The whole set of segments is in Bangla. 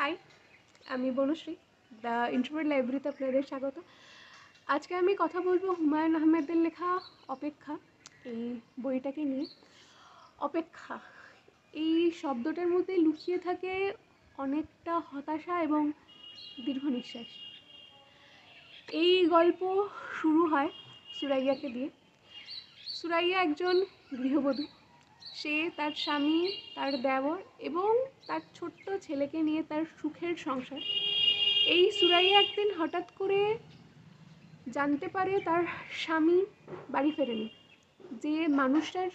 হাই আমি বনশ্রী দ্য ইন্টারভিউ লাইব্রেরিতে আপনাদের স্বাগত। আজকে আমি কথা বলব হুমায়ুন আহমেদের লেখা অপেক্ষা, এই বইটাকে নিয়ে। অপেক্ষা, এই শব্দটার মধ্যে লুকিয়ে থাকে অনেকটা হতাশা এবং দীর্ঘ নিঃশ্বাস। এই গল্প শুরু হয় সুরাইয়াকে দিয়ে। সুরাইয়া একজন গৃহবধূ। সে তার স্বামী, তার দেওর এবং তার ছোট্ট ছেলেকে নিয়ে তার সুখের সংসার। এই সুরাইয়া একদিন হঠাৎ করে জানতে পারে তার স্বামী বাড়ি ফেরেনি। যে মানুষটার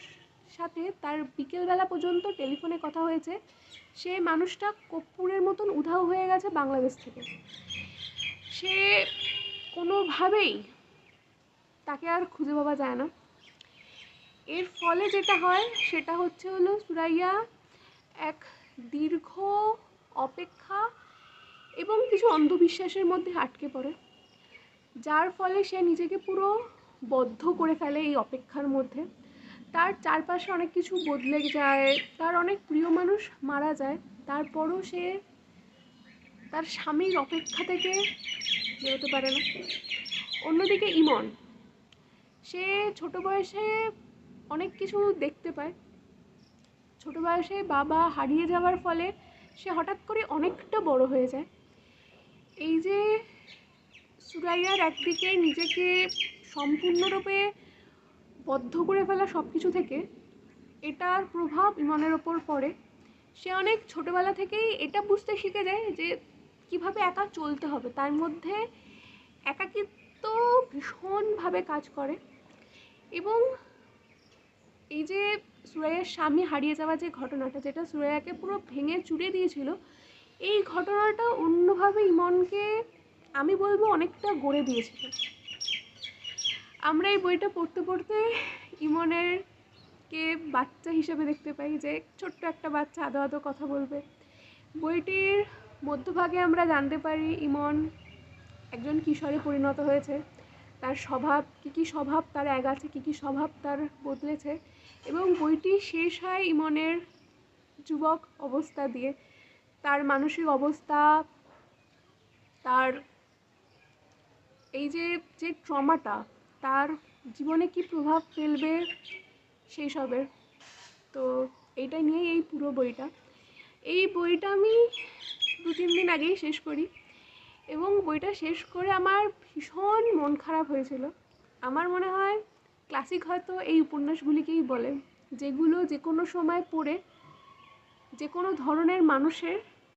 সাথে তার বিকেলবেলা পর্যন্ত টেলিফোনে কথা হয়েছে, সে মানুষটা কর্পূরের মতন উধাও হয়ে গেছে বাংলাদেশ থেকে। সে কোনোভাবেই তাকে আর খুঁজে পাওয়া যায় না। এর ফলে যেটা হয়, সেটা হচ্ছে হলো সুরাইয়া এক দীর্ঘ অপেক্ষা এবং কিছু অন্ধবিশ্বাসের মধ্যে আটকে পড়ে। যার ফলে সে নিজেকে পুরো বদ্ধ করে ফেলে এই অপেক্ষার মধ্যে। তার চারপাশে অনেক কিছু বদলে যায়, তার অনেক প্রিয় মানুষ মারা যায়। তারপরও সে তার স্বামীর অপেক্ষা থেকে বেরোতে পারে না। অন্যদিকে ইমন, সে ছোট বয়সে অনেক কিছু দেখতে পায়। ছোট বয়সে বাবা হারিয়ে যাওয়ার ফলে সে হঠাৎ করে অনেকটা বড় হয়ে যায়। এই যে সুরাইয়ার একদিকে নিজেকে সম্পূর্ণরূপে বদ্ধ করে ফেলা সব কিছু থেকে এটার প্রভাব ইমনের ওপর পড়ে। সে অনেক ছোটোবেলা থেকেই এটা বুঝতে শিখে যায় যে কীভাবে একা চলতে হবে। তার মধ্যে একাকিত্ব ভীষণভাবে কাজ করে এবং এই যে সুরাইয়ার স্বামী হারিয়ে যাওয়া যে ঘটনাটা, যেটা সুরাইয়াকে পুরো ভেঙে চুরে দিয়েছিল, এই ঘটনাটা অন্যভাবে ইমনকে, আমি বলব, অনেকটা গড়ে দিয়েছিল। আমরা এই বইটা পড়তে পড়তে ইমনের কে বাচ্চা হিসেবে দেখতে পাই যে ছোট্ট একটা বাচ্চা আদো আদো কথা বলবে। বইটির মধ্যভাগে আমরা জানতে পারি ইমন একজন কিশোরে পরিণত হয়েছে। তার স্বভাব, কী কী স্বভাব তার এক আছে, কী কী স্বভাব তার বদলেছে এবং বইটি শেষ হয় ইমনের যুবক অবস্থা দিয়ে। তার মানসিক অবস্থা, তার এই যে যে ট্রমাটা, তার জীবনে কি প্রভাব ফেলবে সেই সবের। তো এইটা নিয়েই এই পুরো বইটা। এই বইটা আমি দু তিন দিন আগেই শেষ করি। এবং বইটা শেষ করে আমার ভীষণ মন খারাপ হয়েছিল। আমার মনে হয় ক্লাসিক হয়তো এই উপন্যাসগুলিকেই বলে, যেগুলো যে কোনো সময় পড়ে যে কোনো ধরনের মানুষের